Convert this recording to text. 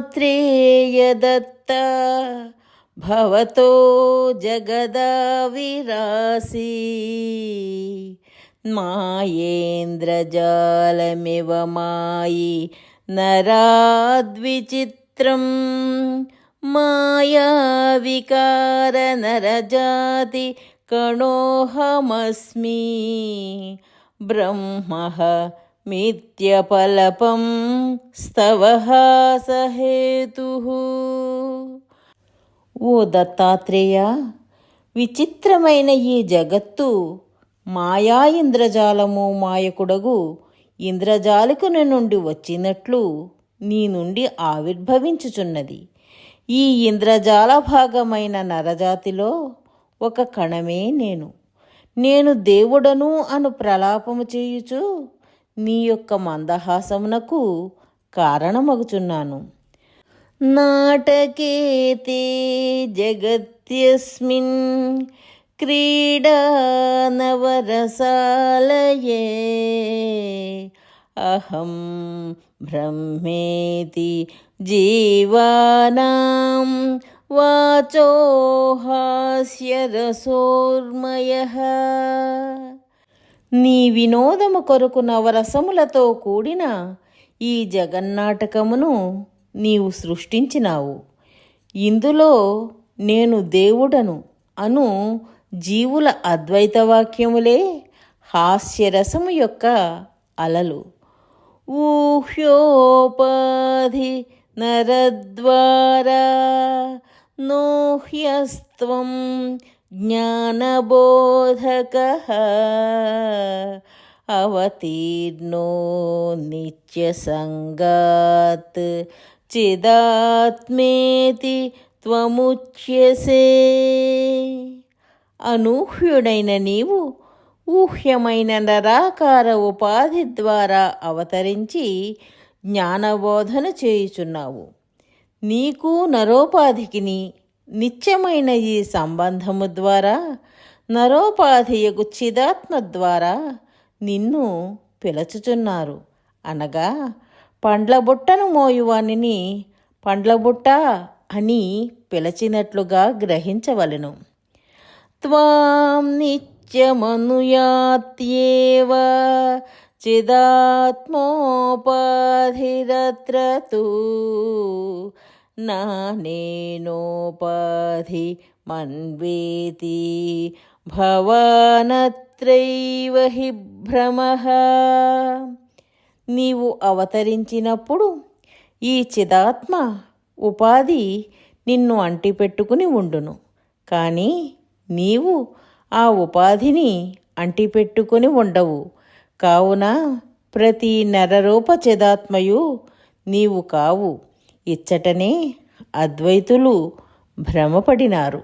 त्रे भवतो जगदाविरासि। मायेन्द्रजालमिव मायि नराद्विचित्रं मायाविकारनरजाति कणोऽहमस्मि ब्रह्मः మిథ్యపలపం స్తవహాసహేతు. ఓ దత్తాత్రేయ విచిత్రమైన ఈ జగత్తు మాయా ఇంద్రజాలము మాయకుడగు ఇంద్రజాలికుని నుండి వచ్చినట్లు నీ నుండి ఆవిర్భవించుచున్నది. ఈ ఇంద్రజాల భాగమైన నరజాతిలో ఒక కణమే నేను. నేను దేవుడను అను ప్రలాపము చేయుచు నీ యొక్క మందహాసమునకు కారణమగుచున్నాను. నాటకేతే జగత్యస్మిన్ క్రీడా నవరసాలయే అహం బ్రహ్మేతి జీవానాం వాచో హాస్యరసోర్మయ నీ వినోదము కొరకు నవరసములతో కూడిన ఈ జగన్నాటకమును నీవు సృష్టించినావు. ఇందులో నేను దేవుడను అను జీవుల అద్వైత వాక్యములే హాస్యరసము యొక్క అలలు. ఊహ్యోపాధి నరద్వారా నోహ్యస్త్వం జ్ఞానబోధక అవతీర్ణో నిత్యసంగాత్ చిదాత్మేతి త్వముచ్యసే. అనూహ్యుడైన నీవు ఊహ్యమైన నరాకార ఉపాధి ద్వారా అవతరించి జ్ఞానబోధన చేయుచున్నావు. నీకు నరోపాధికిని నిత్యమైన ఈ సంబంధము ద్వారా నరోపాధియకు చిదాత్మ ద్వారా నిన్ను పిలచుచున్నారు. అనగా పండ్ల బుట్టను మోయువానిని పండ్ల బుట్ట అని పిలచినట్లుగా గ్రహించవలెను. త్వాం నిత్యమనుయాత్యేవ చిదాత్మోపాధిరత్ర నా నేనోపాధి మన్వేతి భవానత్రైవ హి నీవు అవతరించినప్పుడు ఈ చిదాత్మ ఉపాధి నిన్ను అంటిపెట్టుకుని ఉండును. కానీ నీవు ఆ ఉపాధిని అంటిపెట్టుకుని ఉండవు. కావున ప్రతి నరరూప చిదాత్మయు నీవు కావు. ఇచ్చటనే అద్వైతులు భ్రమపడినారు.